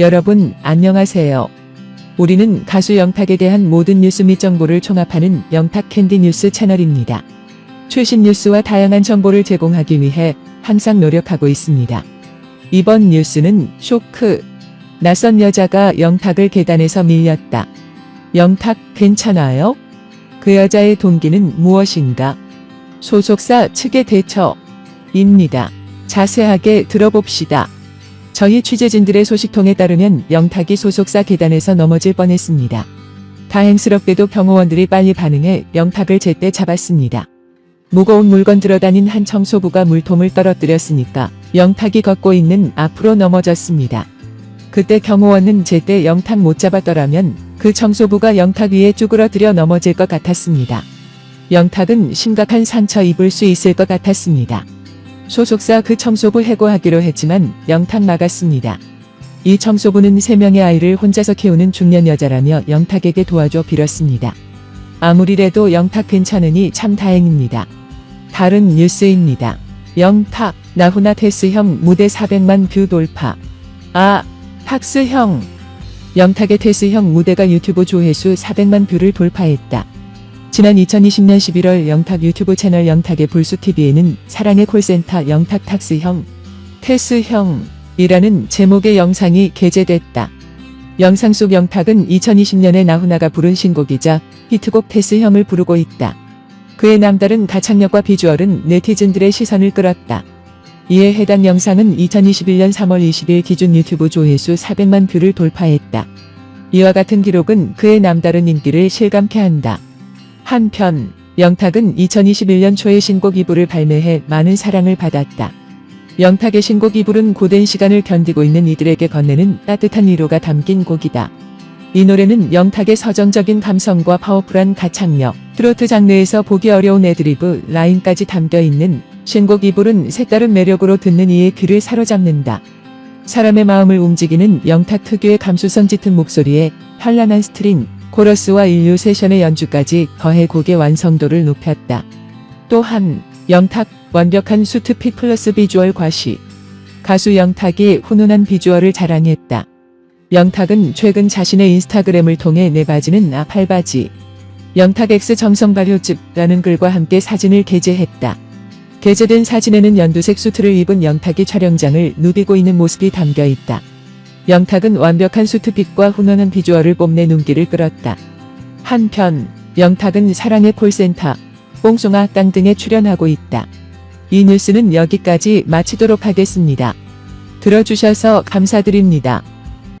여러분, 안녕하세요. 우리는 가수 영탁에 대한 모든 뉴스 및 정보를 총합하는 영탁 캔디 뉴스 채널입니다. 최신 뉴스와 다양한 정보를 제공하기 위해 항상 노력하고 있습니다. 이번 뉴스는 쇼크. 낯선 여자가 영탁을 계단에서 밀렸다. 영탁 괜찮아요? 그 여자의 동기는 무엇인가? 소속사 측의 대처입니다. 자세하게 들어봅시다. 저희 취재진들의 소식통에 따르면 영탁이 소속사 계단에서 넘어질 뻔했습니다. 다행스럽게도 경호원들이 빨리 반응해 영탁을 제때 잡았습니다. 무거운 물건 들어다닌 한 청소부가 물통을 떨어뜨렸으니까 영탁이 걷고 있는 앞으로 넘어졌습니다. 그때 경호원은 제때 영탁 못 잡았더라면 그 청소부가 영탁 위에 쭈그러들여 넘어질 것 같았습니다. 영탁은 심각한 상처 입을 수 있을 것 같았습니다. 소속사 그 청소부 해고하기로 했지만 영탁 막았습니다. 이 청소부는 3명의 아이를 혼자서 키우는 중년 여자라며 영탁에게 도와줘 빌었습니다. 아무리래도 영탁 괜찮으니 참 다행입니다. 다른 뉴스입니다. 영탁, 나훈아 테스형 무대 400만 뷰 돌파. 아, 탁스형. 영탁의 테스형 무대가 유튜브 조회수 400만 뷰를 돌파했다. 지난 2020년 11월 영탁 유튜브 채널 영탁의 불수TV에는 사랑의 콜센터 영탁 탁스형, 테스형이라는 제목의 영상이 게재됐다. 영상 속 영탁은 2020년에 나훈아가 부른 신곡이자 히트곡 테스형을 부르고 있다. 그의 남다른 가창력과 비주얼은 네티즌들의 시선을 끌었다. 이에 해당 영상은 2021년 3월 20일 기준 유튜브 조회수 400만 뷰를 돌파했다. 이와 같은 기록은 그의 남다른 인기를 실감케 한다. 한편 영탁은 2021년 초에 신곡 이불을 발매해 많은 사랑을 받았다. 영탁의 신곡 이불은 고된 시간을 견디고 있는 이들에게 건네는 따뜻한 위로가 담긴 곡이다. 이 노래는 영탁의 서정적인 감성과 파워풀한 가창력, 트로트 장르에서 보기 어려운 애드리브, 라인까지 담겨 있는 신곡 이불은 색다른 매력으로 듣는 이의 귀를 사로잡는다. 사람의 마음을 움직이는 영탁 특유의 감수성 짙은 목소리에 현란한 스트링, 코러스와 인류 세션의 연주까지 더해 곡의 완성도를 높였다. 또한 영탁 완벽한 수트핏 플러스 비주얼 과시. 가수 영탁이 훈훈한 비주얼을 자랑했다. 영탁은 최근 자신의 인스타그램을 통해 내 바지는 아팔바지. 영탁 X 정성 발효즙라는 글과 함께 사진을 게재했다. 게재된 사진에는 연두색 수트를 입은 영탁이 촬영장을 누비고 있는 모습이 담겨 있다. 영탁은 완벽한 수트핏과 훈훈한 비주얼을 뽐내 눈길을 끌었다. 한편 영탁은 사랑의 콜센터, 뽕송아 땅 등에 출연하고 있다. 이 뉴스는 여기까지 마치도록 하겠습니다. 들어주셔서 감사드립니다.